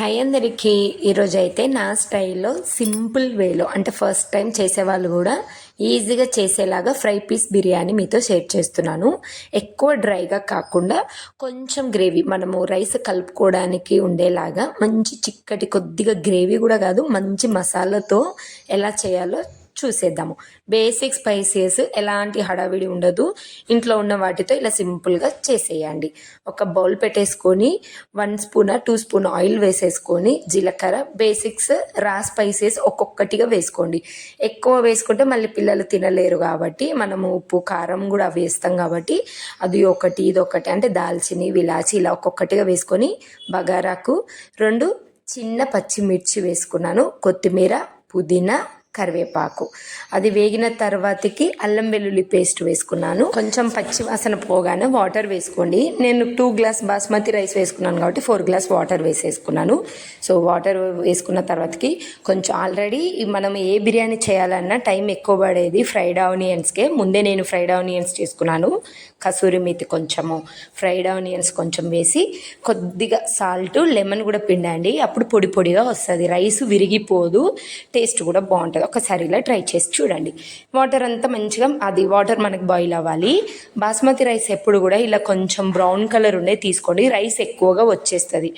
Hi అందరికీ ఈరోజు అయితే నా స్టైల్లో సింపుల్ వేలో అంటే ఫస్ట్ టైం చేసేవాళ్ళు కూడా ఈజీగా చేసేలాగా ఫ్రై పీస్ బిర్యానీ మీతో షేర్ చేస్తున్నాను. ఎక్కువ డ్రైగా కాకుండా కొంచెం గ్రేవీ మనము రైస్ కలుపుకోవడానికి ఉండేలాగా మంచి చిక్కటి కొద్దిగా గ్రేవీ కూడా కాదు మంచి మసాలాతో ఎలా చేయాలో చూసేద్దాము. బేసిక్ స్పైసెస్ ఎలాంటి హడావిడి ఉండదు. ఇంట్లో ఉన్న వాటితో ఇలా సింపుల్గా చేసేయండి. ఒక బౌల్ పెట్టేసుకొని one spoon two spoon oil వేసేసుకొని జీలకర్ర బేసిక్స్ రా స్పైసెస్ ఒక్కొక్కటిగా వేసుకోండి. ఎక్కువ వేసుకుంటే మళ్ళీ పిల్లలు తినలేరు కాబట్టి మనము ఉప్పు కారం కూడా వేస్తాం కాబట్టి అది ఒకటి ఇది ఒకటి అంటే దాల్చిని విలాచి ఇలా ఒక్కొక్కటిగా వేసుకొని బగారాకు. రెండు చిన్న పచ్చిమిర్చి వేసుకున్నాను. కొత్తిమీర పుదీనా కరివేపాకు. అది వేగిన తర్వాతకి అల్లం వెల్లుల్లి పేస్ట్ వేసుకున్నాను. కొంచెం పచ్చి వాసన పోగానే వాటర్ వేసుకోండి. నేను టూ గ్లాస్ బాస్మతి రైస్ వేసుకున్నాను కాబట్టి ఫోర్ గ్లాస్ వాటర్ వేసేసుకున్నాను. సో వాటర్ వేసుకున్న తర్వాతకి కొంచెం ఆల్రెడీ మనం ఏ బిర్యానీ చేయాలన్నా టైం ఎక్కువ పడేది ఫ్రైడ్ ఆనియన్స్కే. ముందే నేను ఫ్రైడ్ ఆనియన్స్ చేసుకున్నాను. కసూరి మీతి కొంచెము ఫ్రైడ్ ఆనియన్స్ కొంచెం వేసి కొద్దిగా సాల్ట్ లెమన్ కూడా పిండండి. అప్పుడు పొడి పొడిగా వస్తుంది. రైస్ విరిగిపోదు. టేస్ట్ కూడా బాగుంటుంది. ఒకసారి ఇలా ట్రై చేసి చూడండి. వాటర్ అంతా మంచిగా అది వాటర్ మనకు బాయిల్ అవ్వాలి. బాస్మతి రైస్ ఎప్పుడు కూడా ఇలా కొంచెం బ్రౌన్ కలర్ ఉండే తీసుకోండి. రైస్ ఎక్కువగా వచ్చేస్తుంది.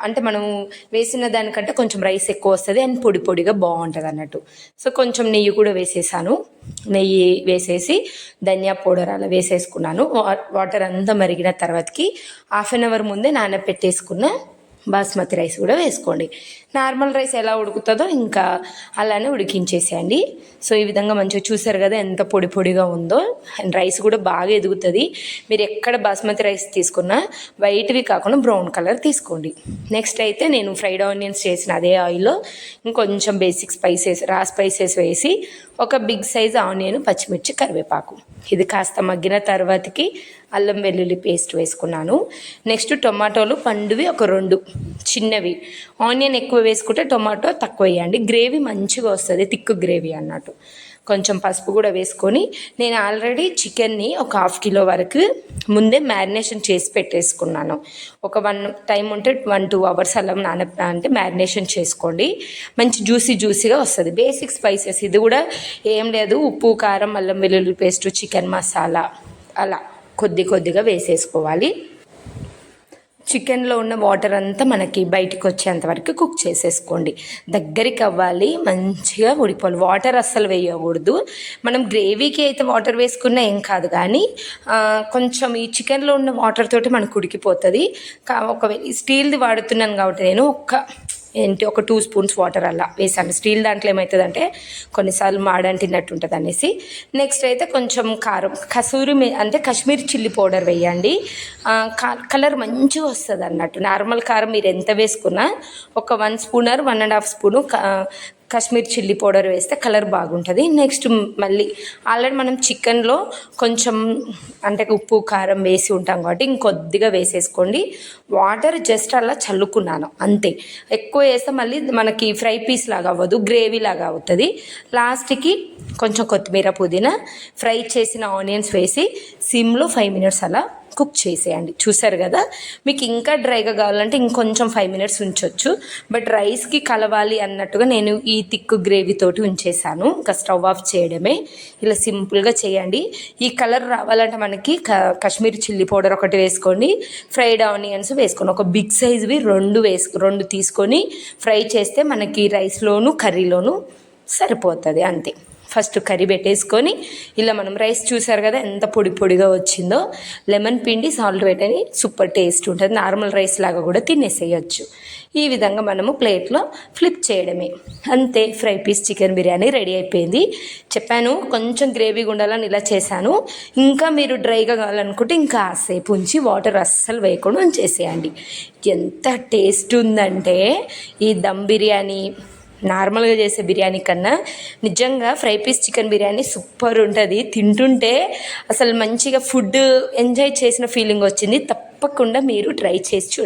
అంటే మనం వేసిన దానికంటే కొంచెం రైస్ ఎక్కువ వస్తుంది అండ్ పొడి పొడిగా బాగుంటుంది అన్నట్టు. సో కొంచెం నెయ్యి కూడా వేసేసాను. నెయ్యి వేసేసి ధనియా పౌడర్ అలా వేసేసుకున్నాను. వా- వాటర్ అంతా మరిగిన తర్వాతకి హాఫ్ అన్ అవర్ ముందే నానబెట్టేసుకున్న బాస్మతి రైస్ కూడా వేసుకోండి. నార్మల్ రైస్ ఎలా ఉడుకుతుందో ఇంకా అలానే ఉడికించేసేయండి. సో ఈ విధంగా మంచిగా చూసారు కదా ఎంత పొడి పొడిగా ఉందో. అండ్ రైస్ కూడా బాగా ఎదుగుతుంది. మీరు ఎక్కడ బాస్మతి రైస్ తీసుకున్నా వైట్వి కాకుండా బ్రౌన్ కలర్ తీసుకోండి. నెక్స్ట్ అయితే నేను ఫ్రైడ్ ఆనియన్స్ చేసిన అదే ఆయిల్లో ఇంకొంచెం బేసిక్ స్పైసెస్ రా స్పైసెస్ వేసి ఒక బిగ్ సైజ్ ఆనియన్ పచ్చిమిర్చి కరివేపాకు. ఇది కాస్త మగ్గిన తర్వాతకి అల్లం వెల్లుల్లి పేస్ట్ వేసుకున్నాను. నెక్స్ట్ టొమాటోలు పండువి ఒక రెండు చిన్నవి. ఆనియన్ ఎక్కువ వేసుకుంటే టొమాటో తక్కువ వేయండి. గ్రేవీ మంచిగా వస్తుంది తిక్కు గ్రేవీ అన్నట్టు. కొంచెం పసుపు కూడా వేసుకొని నేను ఆల్రెడీ చికెన్ని ఒక హాఫ్ కిలో వరకు ముందే మ్యారినేషన్ చేసి పెట్టేసుకున్నాను. ఒక వన్ టైం ఉంటే వన్ టూ అవర్స్ అలా నాన అంటే మ్యారినేషన్ చేసుకోండి. మంచి జ్యూసీ జ్యూసీగా వస్తుంది. బేసిక్ స్పైసెస్ ఇది కూడా ఏం లేదు. ఉప్పు కారం అల్లం వెల్లుల్లి పేస్ట్ చికెన్ మసాలా అలా. కొద్ది కొద్దిగా వేసేసుకోవాలి. చికెన్లో ఉన్న వాటర్ అంతా మనకి బయటికి వచ్చేంత వరకు కుక్ చేసేసుకోండి. దగ్గరికి అవ్వాలి మంచిగా ఉడిపోవాలి వాటర్ అస్సలు వేయకూడదు. మనం గ్రేవీకి అయితే వాటర్ వేసుకున్నా ఏం కాదు కానీ కొంచెం ఈ చికెన్లో ఉన్న వాటర్ తోటి మనకు ఉడికిపోతుంది. కా ఒకవేళ స్టీల్ది వాడుతున్నాను కాబట్టి నేను ఒక్క ఏంటి ఒక టూ స్పూన్స్ వాటర్ అలా వేసాను. స్టీల్ దాంట్లో ఏమవుతుందంటే కొన్నిసార్లు మాడంటినట్టు ఉంటుంది అనేసి నెక్స్ట్ అయితే కొంచెం కారం కసూరి అంటే కాశ్మీర్ చిల్లీ పౌడర్ వేయండి. కలర్ మంచిగా వస్తుంది అన్నట్టు నార్మల్ కారం మీరు ఎంత వేసుకున్నా ఒక one spoon or one and half spoon Kashmir chilli powder వేస్తే కలర్ బాగుంటుంది. నెక్స్ట్ మళ్ళీ ఆల్రెడీ మనం చికెన్లో కొంచెం అంటే ఉప్పు కారం వేసి ఉంటాం కాబట్టి ఇంకొద్దిగా వేసేసుకోండి. వాటర్ జస్ట్ అలా చల్లుకున్నాను అంతే. ఎక్కువ వేస్తే మళ్ళీ మనకి ఫ్రై పీస్ లాగా అవ్వదు గ్రేవీ లాగా అవుతుంది. లాస్ట్కి కొంచెం కొత్తిమీర పుదీనా ఫ్రై చేసిన ఆనియన్స్ వేసి సిమ్లో ఫైవ్ మినిట్స్ అలా కుక్ చేసేయండి. చూసారు కదా? మీకు ఇంకా డ్రైగా కావాలంటే ఇంకొంచెం ఫైవ్ మినిట్స్ ఉంచవచ్చు బట్ రైస్కి కలవాలి అన్నట్టుగా నేను ఈ తిక్కు గ్రేవీ తోటి ఉంచేసాను. ఇంకా స్టవ్ ఆఫ్ చేయడమే. ఇలా సింపుల్గా చేయండి. ఈ కలర్ రావాలంటే మనకి కాశ్మీరీ కాశ్మీర్ చిల్లీ పౌడర్ ఒకటి వేసుకోండి. ఫ్రైడ్ ఆనియన్స్ వేసుకొని ఒక బిగ్ సైజ్వి రెండు వేసుకు రెండు తీసుకొని ఫ్రై చేస్తే మనకి రైస్లోను కర్రీలోను సరిపోతుంది. అంతే. ఫస్ట్ కర్రీ పెట్టేసుకొని ఇలా మనం రైస్ చూసారు కదా ఎంత పొడి పొడిగా వచ్చిందో లెమన్ పిండి సాల్ట్ పెట్టని సూపర్ టేస్ట్ ఉంటుంది. నార్మల్ రైస్ లాగా కూడా తినేసేయచ్చు. ఈ విధంగా మనము ప్లేట్లో ఫ్లిప్ చేయడమే. అంతే fry piece chicken biryani ready అయిపోయింది. చెప్పాను కొంచెం గ్రేవీగా ఉండాలని ఇలా చేశాను. ఇంకా మీరు డ్రైగా కావాలనుకుంటే ఇంకా సేపు ఉంచి వాటర్ అస్సలు వేయకుండా ఉంచేసేయండి. ఎంత టేస్ట్ ఉందంటే ఈ దమ్ బిర్యానీ. నార్మల్గా చేసే బిర్యానీ కన్నా నిజంగా fry piece chicken biryani super ఉంటుంది. తింటుంటే అసలు మంచిగా ఫుడ్ ఎంజాయ్ చేసిన ఫీలింగ్ వచ్చింది. తప్పకుండా మీరు ట్రై చేసి చూడండి.